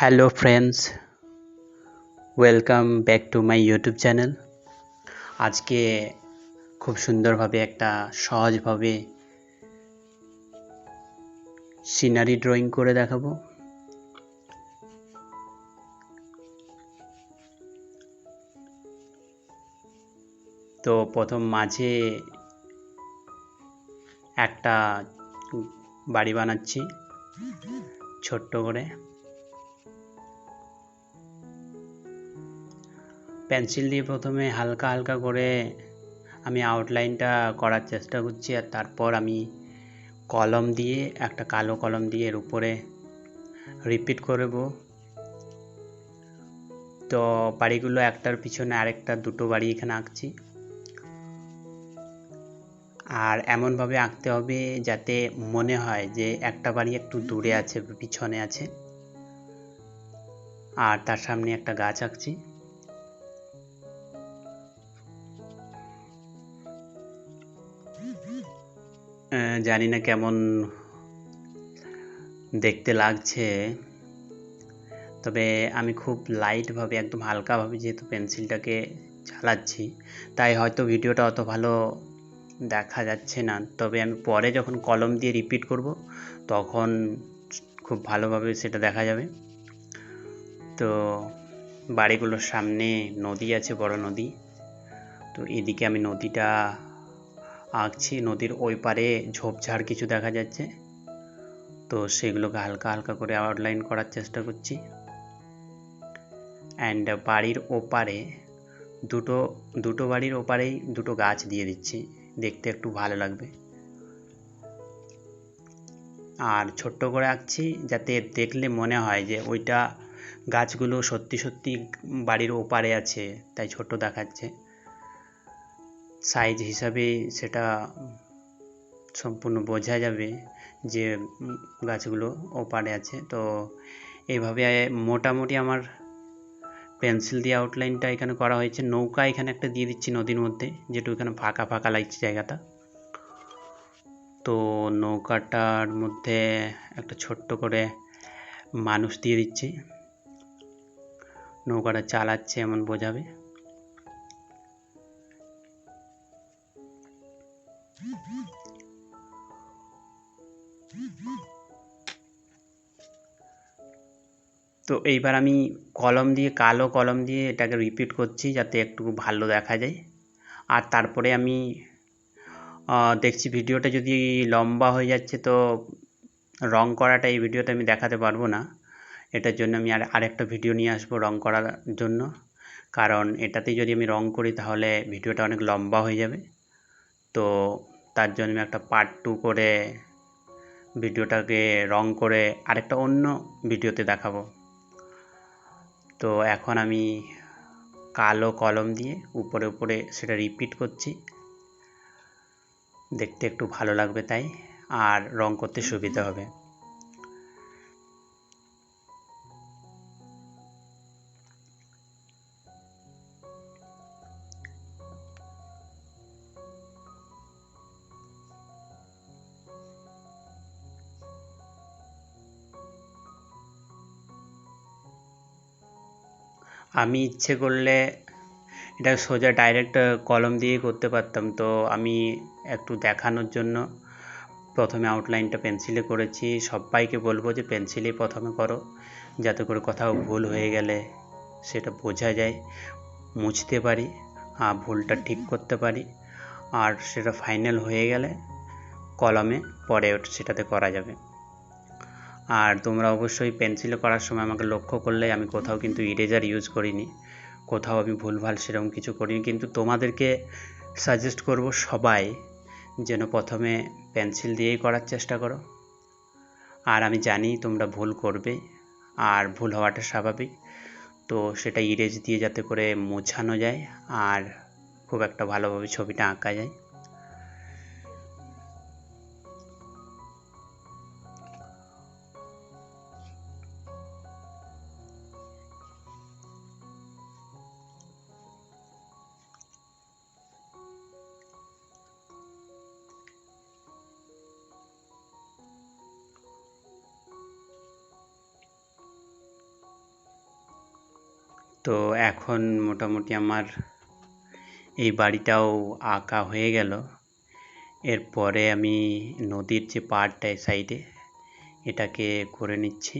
Hello friends welcome back to my YouTube channel আজকে খুব সুন্দরভাবে একটা সহজভাবে সিনারি ড্রয়িং করে দেখাবো। তো প্রথম মাঝে একটা বাড়ি বানাচ্ছি, ছোট্ট করে। পেন্সিল দিয়ে প্রথমে হালকা হালকা করে আমি আউটলাইনটা করার চেষ্টা করছি আর তারপর আমি কলম দিয়ে, একটা কালো কলম দিয়ে এর উপরে রিপিট করব। তো বাড়িগুলো একটার পিছনে আরেকটা, দুটো বাড়ি এখানে আঁকছি। আর এমনভাবে আঁকতে হবে যাতে মনে হয় যে একটা বাড়ি একটু দূরে আছে, পিছনে আছে। আর তার সামনে একটা গাছ আঁকছি। জানি না কেমন দেখতে লাগছে। তবে আমি খুব লাইটভাবে একদম হালকাভাবে যেহেতু পেন্সিলটাকে চালাচ্ছি, তাই হয়তো ভিডিওটা অত ভালো দেখা যাচ্ছে না। তবে আমি পরে যখন কলম দিয়ে রিপিট করব, তখন খুব ভালোভাবে সেটা দেখা যাবে। তো বাড়িগুলোর সামনে নদী আছে, বড় নদী। তো এদিকে আমি নদীটা আঁকছি নদীর ওই পারে ঝোপঝাড় কিছু দেখা যাচ্ছে। তো সেগুলোকে হালকা হালকা করে আউটলাইন করার চেষ্টা করছি। অ্যান্ড বাড়ির ওপারে দুটো দুটো বাড়ির ওপারেই দুটো গাছ দিয়ে দিচ্ছি। দেখতে একটু ভালো লাগবে। আর ছোট্ট করে আঁকছি যাতে দেখলে মনে হয় যে ওইটা গাছগুলো সত্যি সত্যি বাড়ির ওপারে আছে, তাই ছোট দেখাচ্ছে। সাইজ হিসাবে সেটা সম্পূর্ণ বোঝা যাবে যে গাছগুলো ওপারে আছে। তো এইভাবে মোটামুটি আমার পেন্সিল দিয়ে আউটলাইনটা এখানে করা হয়েছে। নৌকা এখানে একটা দিয়ে দিচ্ছি নদীর মধ্যে যেটু এখানে ফাঁকা ফাঁকা লাগছে জায়গাটা। তো নৌকাটার মধ্যে একটা ছোট্ট করে মানুষ দিয়ে দিচ্ছি। নৌকাটা চালাচ্ছে এমন বোঝাবে। তো এইবার আমি কলম দিয়ে, কালো কলম দিয়ে এটাকে রিপিট করছি যাতে একটু ভালো দেখা যায়। আর তারপরে আমি দেখছি ভিডিওটা যদি লম্বা হয়ে যাচ্ছে তো রং করাটা এই ভিডিওতে আমি দেখাতে পারব না। এটার জন্য আমি আর, আরেকটা ভিডিও নিয়ে আসব রং করার জন্য। কারণ এটাতে যদি আমি রং করি তাহলে ভিডিওটা অনেক লম্বা হয়ে যাবে। তো তার জন্য আমি একটা পার্ট টু করে ভিডিওটাকে রং করে আরেকটা অন্য ভিডিওতে দেখাবো। তো এখন আমি কালো কলম দিয়ে উপরে উপরে সেটা রিপিট করছি। দেখতে একটু ভালো লাগবে তাই, আর রং করতে সুবিধা হবে। আমি ইচ্ছে করলে এটা সোজা ডাইরেক্ট কলম দিয়ে করতে পারতাম। তো আমি একটু দেখানোর জন্য প্রথমে আউটলাইনটা পেন্সিলে করেছি। সবাইকে বলব যে পেন্সিলেই প্রথমে করো, যাতে করে কোথাও ভুল হয়ে গেলে সেটা বোঝা যায়, মুছতে পারি আর ভুলটা ঠিক করতে পারি। আর সেটা ফাইনাল হয়ে গেলে কলমে পরে সেটাতে করা যাবে। আর তোমরা অবশ্যই পেন্সিলে করার সময় আমাকে লক্ষ্য করলে আমি কোথাও কিন্তু ইরেজার ইউজ করিনি। কোথাও আমি ভুলভাল সেরকম কিছু করিনি। কিন্তু তোমাদেরকে সাজেস্ট করব সবাই যেন প্রথমে পেন্সিল দিয়েই করার চেষ্টা করো। আর আমি জানি তোমরা ভুল করবে, আর ভুল হওয়াটা স্বাভাবিক। তো সেটা ইরেজ দিয়ে যাতে করে মোছানো যায়, আর খুব একটা ভালোভাবে ছবিটা আঁকা যায়। তো এখন মোটামুটি আমার এই বাড়িটাও আঁকা হয়ে গেল। এরপরে আমি নদীর যে পাড়টা সাইডে এটাকে করে নিচ্ছি।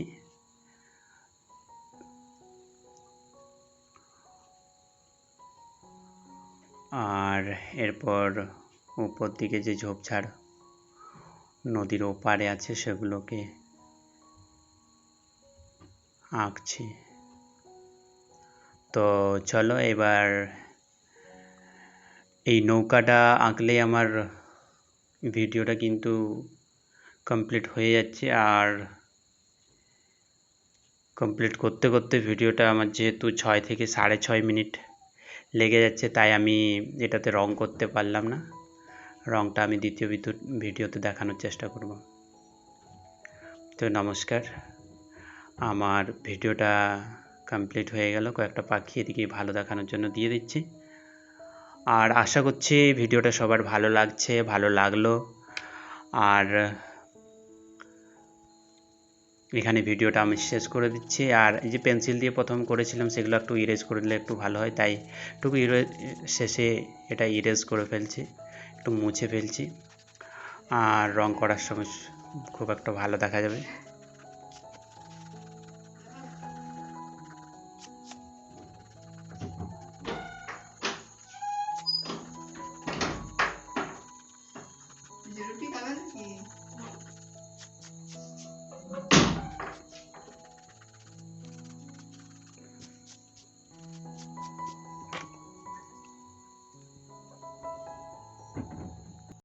আর এরপর উপর দিকে যে ঝোপঝাড় নদীর ওপারে আছে সেগুলোকে আঁকছি। তো চলো এবার এই নৌকাটা আঁকলেই আমার ভিডিওটা কিন্তু কমপ্লিট হয়ে যাচ্ছে। আর কমপ্লিট করতে করতে ভিডিওটা আমার যেহেতু ছয় থেকে সাড়ে ছয় মিনিট লেগে যাচ্ছে, তাই আমি এটাতে রং করতে পারলাম না। রংটা আমি দ্বিতীয় বিদ্যুৎ ভিডিওতে দেখানোর চেষ্টা করব। তো নমস্কার। আমার ভিডিওটা কমপ্লিট হয়ে গেল। কয়েকটা পাখি এদিকে ভালো দেখানোর জন্য দিয়ে দিচ্ছি। আর আশা করছি ভিডিওটা সবার ভালো লাগছে, ভালো লাগল। আর এখানে ভিডিওটা আমি শেষ করে দিচ্ছি। আর এই যে পেন্সিল দিয়ে প্রথম করেছিলাম, সেগুলো একটু ইরেজ করে দিলে একটু ভালো হয়। তাই একটু শেষে এটা ইরেজ করে ফেলছি, একটু মুছে ফেলছি। আর রং করার সময় খুব একটা ভালো দেখা যাবে।